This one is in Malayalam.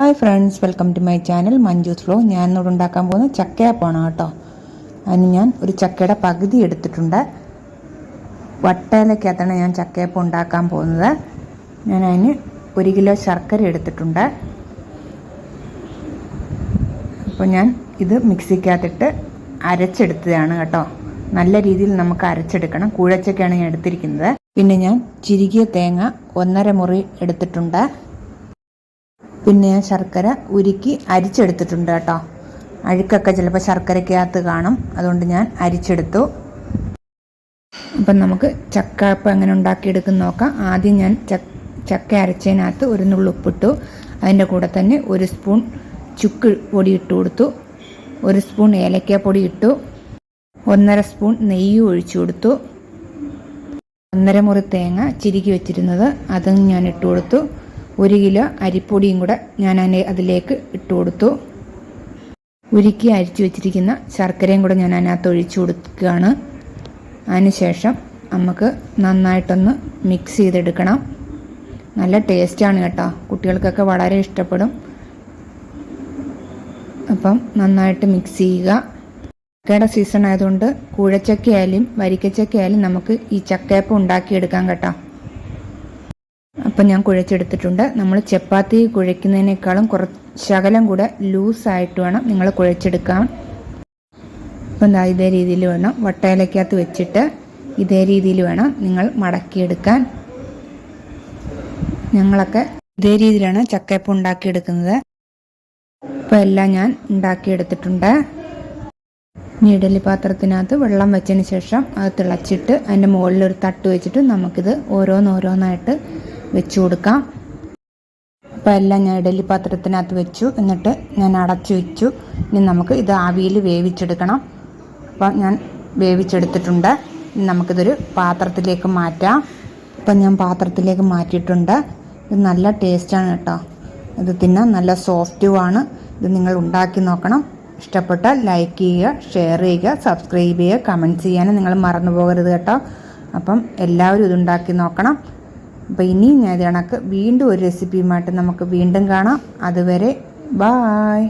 Hi friends welcome to my channel Manju's flow ഞാൻ ഇന്നോട് ഉണ്ടാക്കാൻ പോകുന്ന ചക്കയപ്പമാണ് കേട്ടോ. അതിന് ഞാൻ ഒരു ചക്കയുടെ പകുതി എടുത്തിട്ടുണ്ട്. വട്ടയിലേക്കകത്താണ് ഞാൻ ചക്കയപ്പം ഉണ്ടാക്കാൻ പോകുന്നത്. ഞാൻ അതിന് ഒരു കിലോ ശർക്കര എടുത്തിട്ടുണ്ട്. അപ്പോൾ ഞാൻ ഇത് മിക്സിക്കകത്തിട്ട് അരച്ചെടുത്തതാണ് കേട്ടോ. നല്ല രീതിയിൽ നമുക്ക് അരച്ചെടുക്കണം. കൂഴച്ചക്കയാണ് ഞാൻ എടുത്തിരിക്കുന്നത്. പിന്നെ ഞാൻ ചിരികിയ തേങ്ങ ഒന്നര മുറി എടുത്തിട്ടുണ്ട്. പിന്നെ ഞാൻ ശർക്കര ഉരുക്കി അരിച്ചെടുത്തിട്ടുണ്ട് കേട്ടോ. അഴുക്കൊക്കെ ചിലപ്പോൾ ശർക്കരയ്ക്കകത്ത് കാണും. അതുകൊണ്ട് ഞാൻ അരിച്ചെടുത്തു. അപ്പം നമുക്ക് ചക്കപ്പം എങ്ങനെ ഉണ്ടാക്കിയെടുക്കുന്ന നോക്കാം. ആദ്യം ഞാൻ ചക്ക അരച്ചതിനകത്ത് ഒരു നുള്ളു ഉപ്പിട്ടു. അതിന്റെ കൂടെ തന്നെ ഒരു സ്പൂൺ ചുക്ക് പൊടി ഇട്ട് കൊടുത്തു. ഒരു സ്പൂൺ ഏലക്ക പൊടി ഇട്ടു. ഒന്നര സ്പൂൺ നെയ്യ് ഒഴിച്ചു കൊടുത്തു. ഒന്നര മുറി തേങ്ങ ചിരുക്കി വെച്ചിരുന്നത് അതും ഞാൻ ഇട്ട് കൊടുത്തു. ഒരു കിലോ അരിപ്പൊടിയും കൂടെ ഞാൻ അതിന്റെ അതിലേക്ക് ഇട്ട് കൊടുത്തു. ഉരുക്കി അരിച്ചു വെച്ചിരിക്കുന്ന ശർക്കരയും കൂടെ ഞാൻ അതിനകത്ത് ഒഴിച്ചു കൊടുക്കുകയാണ്. അതിനുശേഷം നമുക്ക് നന്നായിട്ടൊന്ന് മിക്സ് ചെയ്തെടുക്കണം. നല്ല ടേസ്റ്റാണ് കേട്ടോ. കുട്ടികൾക്കൊക്കെ വളരെ ഇഷ്ടപ്പെടും. അപ്പം നന്നായിട്ട് മിക്സ് ചെയ്യുക. ചക്കയുടെ സീസൺ ആയതുകൊണ്ട് കൂഴച്ചക്കയായാലും വരിക്കച്ചക്കയായാലും നമുക്ക് ഈ ചക്കയപ്പം ഉണ്ടാക്കിയെടുക്കാം കേട്ടോ. അപ്പം ഞാൻ കുഴച്ചെടുത്തിട്ടുണ്ട്. നമ്മൾ ചപ്പാത്തി കുഴയ്ക്കുന്നതിനേക്കാളും കുറച്ച് ശകലം കൂടെ ലൂസായിട്ട് വേണം നിങ്ങൾ കുഴച്ചെടുക്കാൻ. അപ്പം എന്താ ഇതേ രീതിയിൽ വേണം. വട്ടയിലക്കകത്ത് വെച്ചിട്ട് ഇതേ രീതിയിൽ വേണം നിങ്ങൾ മടക്കിയെടുക്കാൻ. ഞങ്ങളൊക്കെ ഇതേ രീതിയിലാണ് ചക്കയപ്പം ഉണ്ടാക്കിയെടുക്കുന്നത്. ഇപ്പം എല്ലാം ഞാൻ ഉണ്ടാക്കിയെടുത്തിട്ടുണ്ട്. ഇഡലി പാത്രത്തിനകത്ത് വെള്ളം വെച്ചതിന് ശേഷം അത് തിളച്ചിട്ട് അതിന്റെ മുകളിൽ ഒരു തട്ട് വെച്ചിട്ട് നമുക്കിത് ഓരോന്നോരോന്നായിട്ട് വെച്ച് കൊടുക്കാം. അപ്പോൾ എല്ലാം ഞാൻ ഇഡലി പാത്രത്തിനകത്ത് വെച്ചു. എന്നിട്ട് ഞാൻ അടച്ചു വെച്ചു. ഇനി നമുക്ക് ഇത് ആവിയിൽ വേവിച്ചെടുക്കണം. അപ്പം ഞാൻ വേവിച്ചെടുത്തിട്ടുണ്ട്. ഇനി നമുക്കിതൊരു പാത്രത്തിലേക്ക് മാറ്റാം. ഇപ്പം ഞാൻ പാത്രത്തിലേക്ക് മാറ്റിയിട്ടുണ്ട്. ഇത് നല്ല ടേസ്റ്റാണ് കേട്ടോ. ഇത് തിന്നാൻ നല്ല സോഫ്റ്റുമാണ് ഇത് നിങ്ങൾ ഉണ്ടാക്കി നോക്കണം. ഇഷ്ടപ്പെട്ടാൽ ലൈക്ക് ചെയ്യുക ഷെയർ ചെയ്യുക സബ്സ്ക്രൈബ് ചെയ്യുക കമന്റ് ചെയ്യാനും നിങ്ങൾ മറന്നു പോകരുത് കേട്ടോ. അപ്പം എല്ലാവരും ഇതുണ്ടാക്കി നോക്കണം. അപ്പോൾ ഇനിയും ഞാൻ കണക്ക് വീണ്ടും ഒരു റെസിപ്പിയുമായിട്ട് നമുക്ക് വീണ്ടും കാണാം. അതുവരെ ബായ്